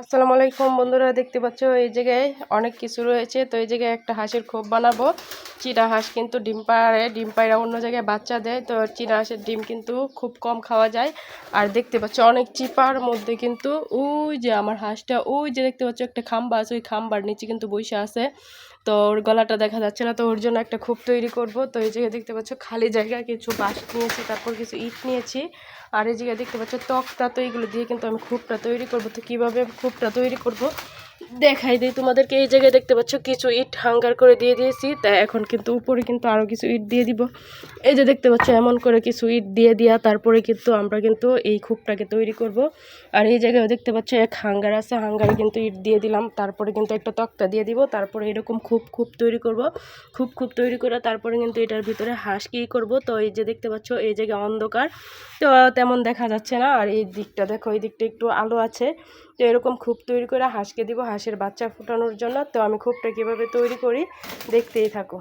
আসসালামু আলাইকুম বন্ধুরা, দেখতে পাচ্ছ এই জায়গায় অনেক কিছু রয়েছে। তো এই জায়গায় একটা হাঁসের খোপ বানাবো। চীনা হাঁস কিন্তু ডিম পাড়ে, ডিম পাড়া অন্য জায়গায় বাচ্চা দেয়। তো চীনা হাঁসের ডিম কিন্তু খুব কম খাওয়া যায়। আর দেখতে পাচ্ছ অনেক চিপার মধ্যে কিন্তু ওই যে আমার হাঁসটা, ওই যে দেখতে পাচ্ছ একটা খাম্বা আছে, ওই খাম্বার নিচে কিন্তু বসে আছে। তো ওর গলাটা দেখা যাচ্ছে না, তো ওর জন্য একটা খোপ তৈরি করব। তো এই জায়গায় দেখতে পাচ্ছ খালি জায়গা, কিছু বাঁশ নিয়েছি, তারপর কিছু ইট নিয়েছি। আর এই জায়গায় দেখতে পাচ্ছ তক্তা, তো এইগুলো দিয়ে কিন্তু আমি খোপটা তৈরি করব। তো কীভাবে খোপটা তৈরি করব। দেখাই দিই তোমাদেরকে, এই জায়গায় দেখতে পাচ্ছ কিছু ইট হাঙ্গার করে দিয়ে দিয়েছি। তা এখন কিন্তু উপরে কিন্তু আরও কিছু ইট দিয়ে দিব। এই যে দেখতে পাচ্ছ, এমন করে কিছু ইট দিয়ে দিয়া তারপরে কিন্তু আমরা কিন্তু এই খোপটাকে তৈরি করব। আর এই জায়গায় দেখতে পাচ্ছ, এক হাঙ্গার আছে, হাঙ্গারে কিন্তু ইট দিয়ে দিলাম। তারপরে কিন্তু একটা তক্তা দিয়ে দিব। তারপরে এরকম খুব খুব তৈরি করব। খুব খুব তৈরি করে তারপরে কিন্তু এটার ভিতরে হাঁস কী করব? তো এই যে দেখতে পাচ্ছ, এই জায়গায় অন্ধকার। তো তেমন দেখা যাচ্ছে না। আর এই দিকটা দেখো, এই দিকটা একটু আলো আছে। তো এরকম খুব তৈরি করে হাঁসকে দিব, হাঁসের বাচ্চা ফুটানোর জন্য। তো আমি খুবটা কীভাবে তৈরি করি, দেখতেই থাকো।